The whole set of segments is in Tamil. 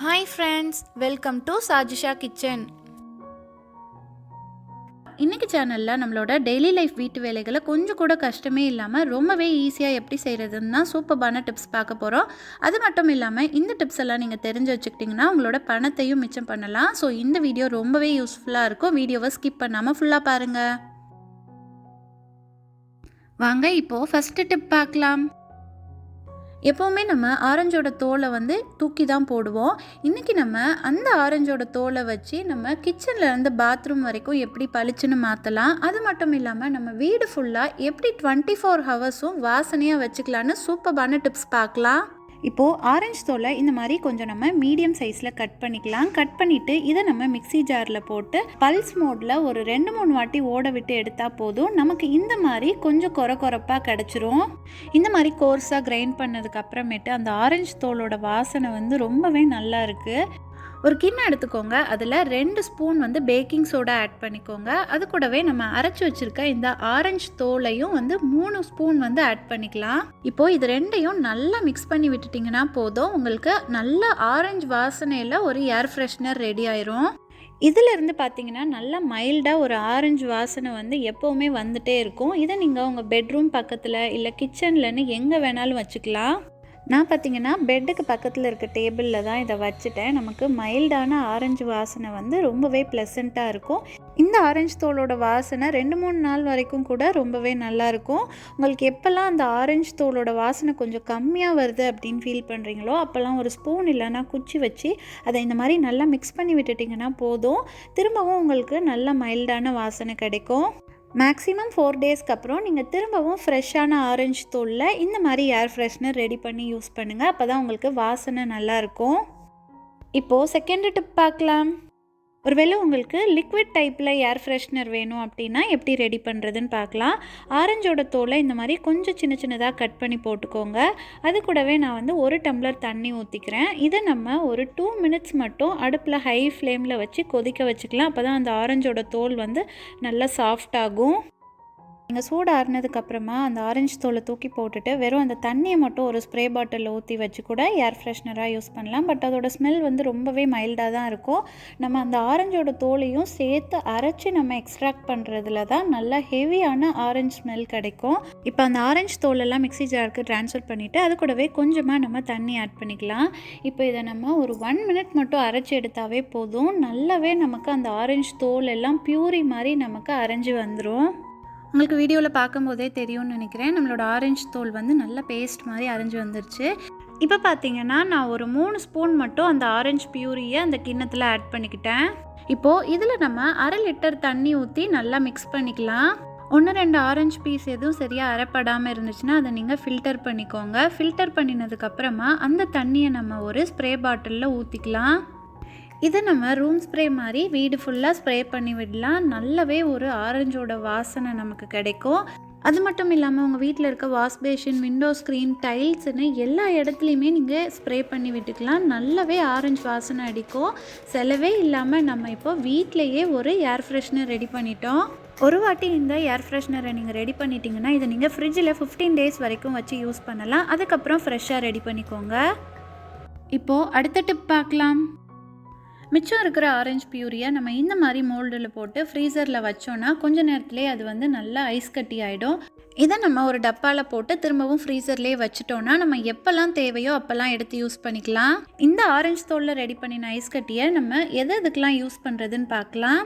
Hi friends welcome to Sajisha kitchen இன்றைக்கி சேனலில் நம்மளோட டெய்லி லைஃப் வீட்டு வேலைகளை கொஞ்சம் கூட கஷ்டமே இல்லாமல் ரொம்பவே ஈஸியாக எப்படி செய்கிறதுன்னு தான் சூப்பர்பான டிப்ஸ் பார்க்க போகிறோம் அது மட்டும் இல்லாமல் இந்த டிப்ஸ் எல்லாம் நீங்கள் தெரிஞ்சு வச்சுக்கிட்டிங்கன்னா உங்களோட பணத்தையும் மிச்சம் பண்ணலாம். ஸோ இந்த வீடியோ ரொம்பவே யூஸ்ஃபுல்லாக இருக்கும். வீடியோவை ஸ்கிப் பண்ணாமல் ஃபுல்லாக பாருங்கள் வாங்க இப்போது ஃபஸ்ட்டு டிப் பார்க்கலாம். எப்போவுமே நம்ம ஆரஞ்சோட தோலை வந்து தூக்கி தான் போடுவோம். இன்றைக்கி நம்ம அந்த ஆரஞ்சோட தோலை வச்சு நம்ம கிச்சனில் இருந்து பாத்ரூம் வரைக்கும் எப்படி பளிச்சுன்னு மாற்றலாம் அது மட்டும் இல்லாமல் நம்ம வீடு ஃபுல்லாக எப்படி டுவெண்ட்டி ஃபோர் ஹவர்ஸும் வாசனையாக வச்சுக்கலான்னு சூப்பர்பான டிப்ஸ் பார்க்கலாம். இப்போது ஆரஞ்சு தோலை இந்த மாதிரி கொஞ்சம் நம்ம மீடியம் சைஸில் கட் பண்ணிக்கலாம். கட் பண்ணிவிட்டு இதை நம்ம மிக்ஸி ஜாரில் போட்டு பல்ஸ் மோடில் ஒரு ரெண்டு மூணு வாட்டி ஓட விட்டு எடுத்தால் போதும். நமக்கு இந்த மாதிரி கொஞ்சம் கொர கொரப்பாக கிடச்சிரும். இந்த மாதிரி கோர்ஸாக கிரைண்ட் பண்ணதுக்கு அப்புறமேட்டு அந்த ஆரஞ்சு தோலோட வாசனை வந்து ரொம்பவே நல்லா இருக்குது ஒரு கிண்ணம் எடுத்துக்கோங்க. அதில் ரெண்டு ஸ்பூன் வந்து பேக்கிங் சோடா ஆட் பண்ணிக்கோங்க. அது கூடவே நம்ம அரைச்சி வச்சுருக்க இந்த ஆரஞ்சு தோலையும் வந்து மூணு ஸ்பூன் வந்து ஆட் பண்ணிக்கலாம். இப்போது இது ரெண்டையும் நல்லா மிக்ஸ் பண்ணி விட்டுட்டிங்கன்னா போதும். உங்களுக்கு நல்ல ஆரஞ்சு வாசனையில் ஒரு ஏர் ஃப்ரெஷ்னர் ரெடி ஆயிரும். இதில் இருந்து பார்த்தீங்கன்னா நல்லா மைல்டாக ஒரு ஆரஞ்சு வாசனை வந்து எப்போவுமே வந்துட்டே இருக்கும். இதை நீங்கள் உங்கள் பெட்ரூம் பக்கத்தில் இல்லை கிச்சன்லன்னு எங்கே வேணாலும் வச்சுக்கலாம். நான் பார்த்தீங்கன்னா பெட்டுக்கு பக்கத்தில் இருக்க டேபிளில் தான் இதை வச்சுட்டேன். நமக்கு மைல்டான ஆரஞ்சு வாசனை வந்து ரொம்பவே ப்ளசண்ட்டாக இருக்கும். இந்த ஆரஞ்சு தோலோட வாசனை ரெண்டு மூணு நாள் வரைக்கும் கூட ரொம்பவே நல்லாயிருக்கும் உங்களுக்கு எப்போல்லாம் அந்த ஆரஞ்சு தோலோட வாசனை கொஞ்சம் கம்மியாக வருது அப்படின்னு ஃபீல் பண்ணுறீங்களோ அப்போல்லாம் ஒரு ஸ்பூன் இல்லைன்னா குச்சி வச்சு அதை இந்த மாதிரி நல்லா மிக்ஸ் பண்ணி விட்டுட்டிங்கன்னா போதும். திரும்பவும் உங்களுக்கு நல்ல மைல்டான வாசனை கிடைக்கும். மேக்ஸிமம் ஃபோர் டேஸ்க்கு அப்புறம் நீங்கள் திரும்பவும் ஃப்ரெஷ்ஷான ஆரஞ்சு தூளில் இந்த மாதிரி ஏர் ஃப்ரெஷ்னர் ரெடி பண்ணி யூஸ் பண்ணுங்கள் அப்போ தான் உங்களுக்கு வாசனை நல்லாயிருக்கும் இப்போது செகண்ட் டிப் பார்க்கலாம். ஒருவேளை உங்களுக்கு லிக்விட் டைப்பில் ஏர் ஃப்ரெஷ்னர் வேணும் அப்படின்னா எப்படி ரெடி பண்ணுறதுன்னு பார்க்கலாம். ஆரஞ்சோட தோலை இந்த மாதிரி கொஞ்சம் சின்ன சின்னதாக கட் பண்ணி போட்டுக்கோங்க. அது கூடவே நான் வந்து ஒரு டம்ளர் தண்ணி ஊற்றிக்கிறேன் இதை நம்ம ஒரு டூ மினிட்ஸ் மட்டும் அடுப்பில் ஹை ஃப்ளேமில் வச்சு கொதிக்க வச்சுக்கலாம். அப்போ தான் அந்த ஆரஞ்சோட தோல் வந்து நல்லா சாஃப்ட் ஆகும். நீங்கள் சூடு ஆறுனதுக்கப்புறமா அந்த ஆரஞ்சு தோலை தூக்கி போட்டுட்டு வெறும் அந்த தண்ணியை மட்டும் ஒரு ஸ்ப்ரே பாட்டிலில் ஊற்றி வச்சு கூட ஏர் ஃப்ரெஷ்னராக யூஸ் பண்ணலாம். பட் அதோட ஸ்மெல் வந்து ரொம்பவே மைல்டாக தான் இருக்கும். நம்ம அந்த ஆரஞ்சோட தோலையும் சேர்த்து அரைச்சி நம்ம எக்ஸ்ட்ராக்ட் பண்ணுறதுல தான் நல்லா ஹெவியான ஆரஞ்சு ஸ்மெல் கிடைக்கும். இப்போ அந்த ஆரஞ்சு தோலெல்லாம் மிக்ஸி ஜாருக்கு ட்ரான்ஸ்ஃபர் பண்ணிவிட்டு அது கூடவே கொஞ்சமாக நம்ம தண்ணி ஆட் பண்ணிக்கலாம். இப்போ இதை நம்ம ஒரு ஒன் மினிட் மட்டும் அரைச்சி எடுத்தாவே போதும். நல்லாவே நமக்கு அந்த ஆரஞ்சு தோல் எல்லாம் பியூரி மாதிரி நமக்கு அரைஞ்சி வந்துடும் உங்களுக்கு வீடியோவில் பார்க்கும்போதே தெரியும்னு நினைக்கிறேன். நம்மளோட ஆரஞ்சு தோல் வந்து நல்ல பேஸ்ட் மாதிரி அரைஞ்சு வந்துருச்சு. இப்போ பார்த்தீங்கன்னா நான் ஒரு மூணு ஸ்பூன் மட்டும் அந்த ஆரஞ்சு பியூரியை அந்த கிண்ணத்தில் ஆட் பண்ணிக்கிட்டேன். இப்போது இதில் நம்ம அரை லிட்டர் தண்ணி ஊற்றி நல்லா மிக்ஸ் பண்ணிக்கலாம். ஒன்று ரெண்டு ஆரஞ்சு பீஸ் எதுவும் சரியாக அரைப்படாமல் இருந்துச்சுன்னா அதை நீங்கள் ஃபில்டர் பண்ணிக்கோங்க. ஃபில்டர் பண்ணினதுக்கப்புறமா அந்த தண்ணியை நம்ம ஒரு ஸ்ப்ரே பாட்டிலில் ஊற்றிக்கலாம் இதை நம்ம ரூம் ஸ்ப்ரே மாதிரி வீடு ஃபுல்லாக ஸ்ப்ரே பண்ணி விடலாம். நல்லாவே ஒரு ஆரஞ்சோட வாசனை நமக்கு கிடைக்கும். அது மட்டும் இல்லாமல் உங்கள் வீட்டில் இருக்க வாஷ் பேஷின் விண்டோ ஸ்க்ரீன் டைல்ஸ்னு எல்லா இடத்துலையுமே நீங்கள் ஸ்ப்ரே பண்ணி விட்டுக்கலாம். நல்லாவே ஆரஞ்சு வாசனை அடிக்கும். செலவே இல்லாமல் நம்ம இப்போ வீட்டிலையே ஒரு ஏர் ஃப்ரெஷ்னர் ரெடி பண்ணிட்டோம். ஒரு வாட்டி இந்த ஏர் ஃப்ரெஷ்னரை நீங்கள் ரெடி பண்ணிட்டீங்கன்னா இதை நீங்கள் ஃப்ரிட்ஜில் ஃபிஃப்டீன் டேஸ் வரைக்கும் வச்சு யூஸ் பண்ணலாம். அதுக்கப்புறம் ஃப்ரெஷ்ஷாக ரெடி பண்ணிக்கோங்க. இப்போது அடுத்த டிப் பார்க்கலாம். மிச்சம் இருக்கிற ஆரஞ்சு பியூரியை நம்ம இந்த மாதிரி மோல்டில் போட்டு ஃப்ரீசரில் வச்சோன்னா கொஞ்ச நேரத்துலேயே அது வந்து நல்லா ஐஸ் கட்டி ஆகிடும் இதை நம்ம ஒரு டப்பாவில் போட்டு திரும்பவும் ஃப்ரீசர்லேயே வச்சுட்டோன்னா நம்ம எப்போல்லாம் தேவையோ அப்போல்லாம் எடுத்து யூஸ் பண்ணிக்கலாம். இந்த ஆரஞ்சு தோலில் ரெடி பண்ணின ஐஸ் கட்டியை நம்ம எது எதுக்கெலாம் யூஸ் பண்ணுறதுன்னு பார்க்கலாம்.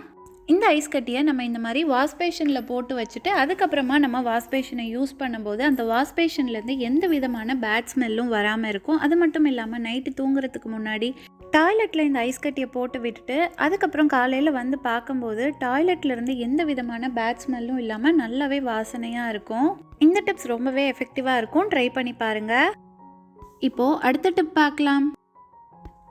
இந்த ஐஸ் கட்டியை நம்ம இந்த மாதிரி வாஷ்பேஷனில் போட்டு வச்சுட்டு அதுக்கப்புறமா நம்ம வாஷ்பேஷனை யூஸ் பண்ணும்போது அந்த வாஷ்பேஷன்லேருந்து எந்த விதமான பேட் ஸ்மெல்லும் வராமல் இருக்கும். அது மட்டும் இல்லாமல் நைட்டு தூங்குறதுக்கு முன்னாடி டாய்லெட்டில் இந்த ஐஸ் கட்டியை போட்டு விட்டுட்டு அதுக்கப்புறம் காலையில் வந்து பார்க்கும்போது டாய்லெட்லேருந்து எந்த விதமான பேட் ஸ்மெல்லும் இல்லாமல் நல்லாவே வாசனையாக இருக்கும். இந்த டிப்ஸ் ரொம்பவே எஃபெக்டிவாக இருக்கும். ட்ரை பண்ணி பாருங்கள் இப்போது அடுத்த டிப் பார்க்கலாம்.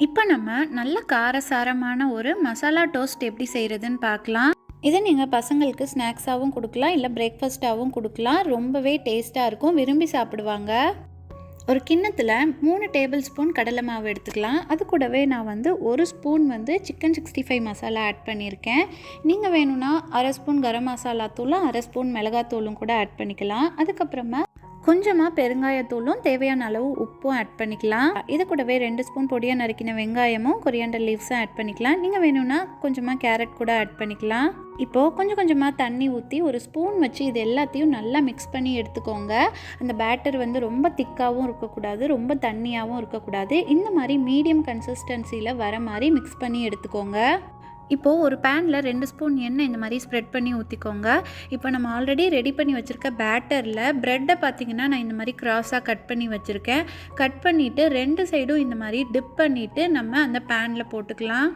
இப்போ நம்ம நல்ல காரசாரமான ஒரு மசாலா டோஸ்ட் எப்படி செய்கிறதுன்னு பார்க்கலாம். இதை நீங்கள் பசங்களுக்கு ஸ்நாக்ஸாகவும் கொடுக்கலாம். இல்லை பிரேக்ஃபாஸ்ட்டாகவும் கொடுக்கலாம். ரொம்பவே டேஸ்ட்டாக இருக்கும். விரும்பி சாப்பிடுவாங்க. ஒரு கிண்ணத்தில் மூணு டேபிள் ஸ்பூன் கடலை மாவு எடுத்துக்கலாம். அது கூடவே நான் வந்து ஒரு ஸ்பூன் வந்து chicken sixty five masala add பண்ணியிருக்கேன். நீங்கள் வேணும்னா அரை ஸ்பூன் கரம் மசாலா தூளும் அரை ஸ்பூன் மிளகாத்தூளும் கூட ஆட் பண்ணிக்கலாம். அதுக்கப்புறமா கொஞ்சமாக பெருங்காயத்தூளும் தேவையான அளவு உப்பும் ஆட் பண்ணிக்கலாம். இது கூடவே ரெண்டு ஸ்பூன் பொடியாக நறுக்கின வெங்காயமும் கொரியாண்டர் லீவ்ஸும் ஆட் பண்ணிக்கலாம். நீங்கள் வேணும்னா கொஞ்சமாக கேரட் கூட ஆட் பண்ணிக்கலாம். இப்போது கொஞ்சம் கொஞ்சமாக தண்ணி ஊற்றி ஒரு ஸ்பூன் வச்சு இது எல்லாத்தையும் நல்லா மிக்ஸ் பண்ணி எடுத்துக்கோங்க. அந்த பேட்டர் வந்து ரொம்ப திக்காகவும் இருக்கக்கூடாது ரொம்ப தண்ணியாகவும் இருக்கக்கூடாது. இந்த மாதிரி மீடியம் கன்சிஸ்டன்சியில் வர மாதிரி மிக்ஸ் பண்ணி எடுத்துக்கோங்க. இப்போது ஒரு பேனில் ரெண்டு ஸ்பூன் எண்ணெய் இந்த மாதிரி ஸ்ப்ரெட் பண்ணி ஊற்றிக்கோங்க இப்போ நம்ம ஆல்ரெடி ரெடி பண்ணி வச்சுருக்க பேட்டரில் ப்ரெட்டை பார்த்திங்கன்னா நான் இந்த மாதிரி க்ராஸாக கட் பண்ணி வச்சுருக்கேன். கட் பண்ணிவிட்டு ரெண்டு சைடும் இந்த மாதிரி டிப் பண்ணிவிட்டு நம்ம அந்த பேனில் போட்டுக்கலாம்.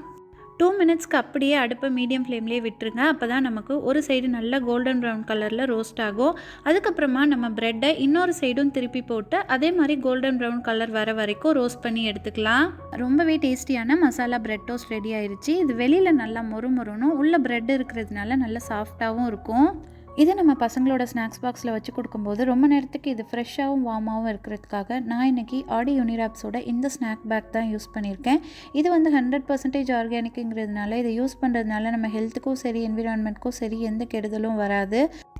டூ மினிட்ஸ்க்கு அப்படியே அடுப்பை மீடியம் ஃப்ளேம்லேயே விட்டுருங்க. அப்போ தான் நமக்கு ஒரு சைடு நல்ல கோல்டன் ப்ரௌன் கலரில் ரோஸ்ட் ஆகும். அதுக்கப்புறமா நம்ம ப்ரெட்டை இன்னொரு சைடும் திருப்பி போட்டு அதே மாதிரி கோல்டன் ப்ரௌன் கலர் வர வரைக்கும் ரோஸ்ட் பண்ணி எடுத்துக்கலாம். ரொம்பவே டேஸ்டியான மசாலா ப்ரெட் டோஸ்ட் ரெடி ஆயிடுச்சு இது வெளியில் நல்லா மொறு மொறுனும் உள்ள ப்ரெட் இருக்கிறதுனால நல்லா சாஃப்டாகவும் இருக்கும். இதை நம்ம பசங்களோட ஸ்நாக்ஸ் பாக்ஸில் வச்சு கொடுக்கும்போது ரொம்ப நேரத்துக்கு இது ஃப்ரெஷ்ஷாகவும் வார்மாகவும் இருக்கிறதுக்காக நான் இன்னைக்கு ஆடி யூனிராப்ஸோட இந்த ஸ்நாக் பேக் தான் யூஸ் பண்ணியிருக்கேன். இது வந்து ஹண்ட்ரட் பர்சன்டேஜ் ஆர்கானிக்குங்கிறதுனால இதை யூஸ் பண்ணுறதுனால நம்ம ஹெல்த்துக்கும் சரி என்விரான்மெண்ட்க்கும் சரி எந்த கெடுதலும் வராது.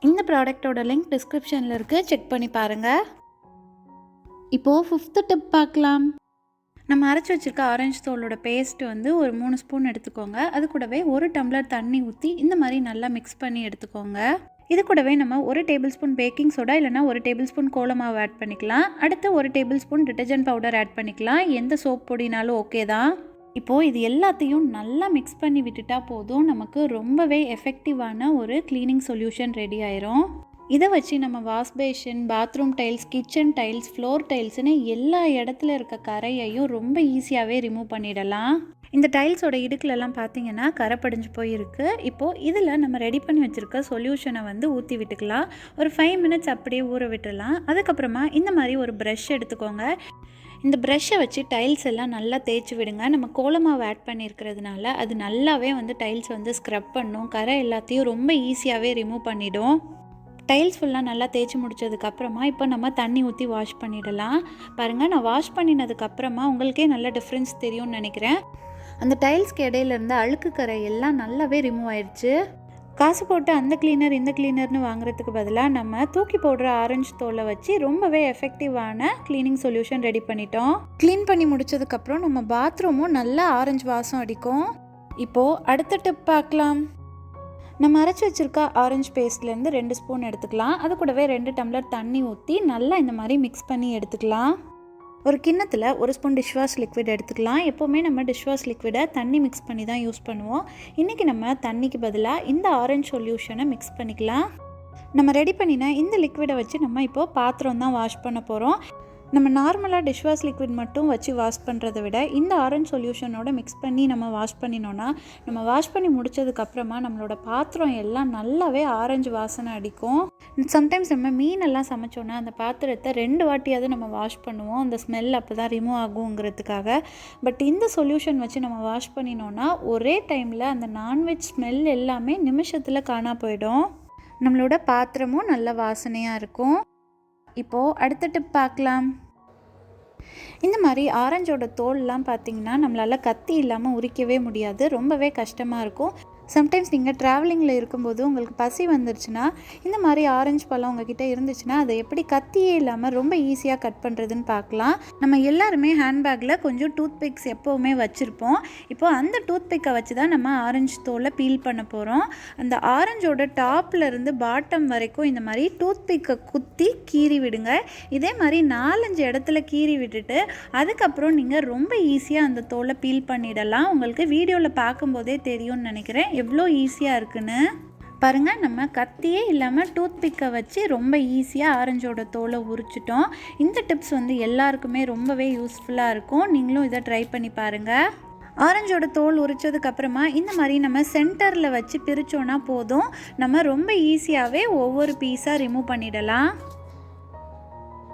இந்த ப்ராடக்ட்டோட லிங்க் டிஸ்கிரிப்ஷனில் இருக்குது செக் பண்ணி பாருங்கள் இப்போது ஃபிஃப்த்து டிப் பார்க்கலாம். நம்ம அரைச்சி வச்சுருக்க ஆரஞ்சு தோலோட பேஸ்ட் வந்து ஒரு மூணு ஸ்பூன் எடுத்துக்கோங்க. அது கூடவே ஒரு டம்ளர் தண்ணி ஊற்றி இந்த மாதிரி நல்லா மிக்ஸ் பண்ணி எடுத்துக்கோங்க. இது கூடவே நம்ம ஒரு டேபிள் ஸ்பூன் பேக்கிங் சோடா இல்லைனா ஒரு டேபிள் ஸ்பூன் கோலமாவு ஆட் பண்ணிக்கலாம். அடுத்து ஒரு tablespoon detergent powder add பண்ணிக்கலாம். எந்த சோப் பொடினாலும் ஓகே தான் இப்போது இது எல்லாத்தையும் நல்லா மிக்ஸ் பண்ணி விட்டுட்டா போதும். நமக்கு ரொம்பவே எஃபெக்டிவான ஒரு க்ளீனிங் சொல்யூஷன் ரெடி ஆயிரும். இதை வச்சு நம்ம wash basin bathroom tiles kitchen tiles floor டைல்ஸ்னு எல்லா இடத்துல இருக்க கரையையும் ரொம்ப ஈஸியாகவே ரிமூவ் பண்ணிடலாம். இந்த டைல்ஸோட இடுக்குலலாம் பார்த்தீங்கன்னா கரை படிஞ்சு போயிருக்கு. இப்போது இதில் நம்ம ரெடி பண்ணி வச்சுருக்க சொல்யூஷனை வந்து ஊற்றி விட்டுக்கலாம். ஒரு ஃபைவ் மினிட்ஸ் அப்படியே ஊற விட்டுடலாம் அதுக்கப்புறமா இந்த மாதிரி ஒரு ப்ரஷ் எடுத்துக்கோங்க. இந்த ப்ரஷ்ஷை வச்சு டைல்ஸ் எல்லாம் நல்லா தேய்ச்சி விடுங்க. நம்ம கோலமாவை ஆட் பண்ணியிருக்கிறதுனால அது நல்லாவே வந்து டைல்ஸ் வந்து ஸ்க்ரப் பண்ணும். கரை எல்லாத்தையும் ரொம்ப ஈஸியாகவே ரிமூவ் பண்ணிடும். டைல்ஸ் ஃபுல்லாக நல்லா தேய்ச்சி முடிச்சதுக்கப்புறமா இப்போ நம்ம தண்ணி ஊற்றி வாஷ் பண்ணிடலாம். பாருங்கள் நான் வாஷ் பண்ணினதுக்கப்புறமா உங்களுக்கே நல்ல டிஃப்ரென்ஸ் தெரியும்னு நினைக்கிறேன். அந்த டைல்ஸ்க்கு இடையிலிருந்து அழுக்கு கரை எல்லாம் நல்லாவே ரிமூவ் ஆயிடுச்சு காசு போட்டு அந்த கிளீனர் இந்த கிளீனர்னு வாங்குறதுக்கு பதிலாக நம்ம தூக்கி போடுற ஆரஞ்சு தோலை வச்சு ரொம்பவே எஃபெக்டிவான க்ளீனிங் சொல்யூஷன் ரெடி பண்ணிட்டோம். க்ளீன் பண்ணி முடிச்சதுக்கப்புறம் நம்ம பாத்ரூமும் நல்லா ஆரஞ்சு வாசம் அடிக்கும். இப்போது அடுத்த டிப் பார்க்கலாம். நம்ம அரைச்சி வச்சுருக்க ஆரஞ்சு பேஸ்ட்லேருந்து ரெண்டு ஸ்பூன் எடுத்துக்கலாம். அது கூடவே ரெண்டு டம்ளர் தண்ணி ஊற்றி நல்லா இந்த மாதிரி மிக்ஸ் பண்ணி எடுத்துக்கலாம். ஒரு கிண்ணத்தில் ஒரு ஸ்பூன் டிஷ்வாஷ் லிக்விட் எடுத்துக்கலாம். எப்போவுமே நம்ம டிஷ்வாஷ் லிக்விடை தண்ணி மிக்ஸ் பண்ணி தான் யூஸ் பண்ணுவோம். இன்றைக்கி நம்ம தண்ணிக்கு பதிலாக இந்த ஆரஞ்சு சொல்யூஷனை மிக்ஸ் பண்ணிக்கலாம். நம்ம ரெடி பண்ணின இந்த லிக்விடை வச்சு நம்ம இப்போது பாத்திரம் தான் வாஷ் பண்ண போகிறோம் நம்ம நார்மலாக டிஷ்வாஷ் லிக்விட் மட்டும் வச்சு வாஷ் பண்ணுறதை விட இந்த ஆரஞ்ச் சொல்யூஷனோட மிக்ஸ் பண்ணி நம்ம வாஷ் பண்ணினோன்னா நம்ம வாஷ் பண்ணி முடிச்சதுக்கப்புறமா நம்மளோட பாத்திரம் எல்லாம் நல்லாவே ஆரஞ்சு வாசனை அடிக்கும். சம்டைம்ஸ் நம்ம மீனெல்லாம் சமைச்சோன்னா அந்த பாத்திரத்தை ரெண்டு வாட்டியாவது நம்ம வாஷ் பண்ணுவோம். அந்த ஸ்மெல் அப்போ தான் ரிமூவ் ஆகுங்கிறதுக்காக. பட் இந்த சொல்யூஷன் வச்சு நம்ம வாஷ் பண்ணினோன்னா ஒரே டைமில் அந்த நான்வெஜ் ஸ்மெல் எல்லாமே நிமிஷத்தில் காணா போயிடும். நம்மளோட பாத்திரமும் நல்ல வாசனையாக இருக்கும். இப்போது அடுத்த டிப் பார்க்கலாம். இந்த மாதிரி ஆரஞ்சோட தோல்லாம் பார்த்தீங்கன்னா நம்மளால் கத்தி இல்லாமல் உரிக்கவே முடியாது. ரொம்பவே கஷ்டமாக இருக்கும். சம்டைம்ஸ் நீங்கள் ட்ராவலிங்கில் இருக்கும்போது உங்களுக்கு பசி வந்துருச்சுன்னா இந்த மாதிரி ஆரஞ்சு பழம் உங்ககிட்ட இருந்துச்சுன்னா அதை எப்படி கத்தியே இல்லாமல் ரொம்ப ஈஸியாக கட் பண்ணுறதுன்னு பார்க்கலாம். நம்ம எல்லாருமே ஹேண்ட்பேக்கில் கொஞ்சம் டூத் பிக்ஸ் எப்போவுமே வச்சுருப்போம். இப்போ அந்த டூத் பிக்கை வச்சு தான் நம்ம ஆரஞ்சு தோலை பீல் பண்ண போகிறோம் அந்த ஆரஞ்சோட டாப்லேருந்து பாட்டம் வரைக்கும் இந்த மாதிரி டூத் பிக்கை குத்தி கீறி விடுங்க. இதே மாதிரி நாலஞ்சு இடத்துல கீறி விட்டுட்டு அதுக்கப்புறம் நீங்கள் ரொம்ப ஈஸியாக அந்த தோலை பீல் பண்ணிடலாம். உங்களுக்கு வீடியோவில் பார்க்கும்போதே தெரியும்னு நினைக்கிறேன். எவ்வளோ ஈஸியாக இருக்குன்னு? பாருங்கள் நம்ம கத்தியே இல்லாமல் டூத் பிக்கை வச்சு ரொம்ப ஈஸியாக ஆரஞ்சோட தோலை உரிச்சிட்டோம். இந்த டிப்ஸ் வந்து எல்லாருக்குமே ரொம்பவே யூஸ்ஃபுல்லாக இருக்கும். நீங்களும் இதை ட்ரை பண்ணி பாருங்கள் ஆரஞ்சோட தோல் உரிச்சதுக்கப்புறமா இந்த மாதிரி நம்ம சென்டரில் வச்சு பிரித்தோன்னா போதும். நம்ம ரொம்ப ஈஸியாகவே ஒவ்வொரு பீஸாக ரிமூவ் பண்ணிடலாம்.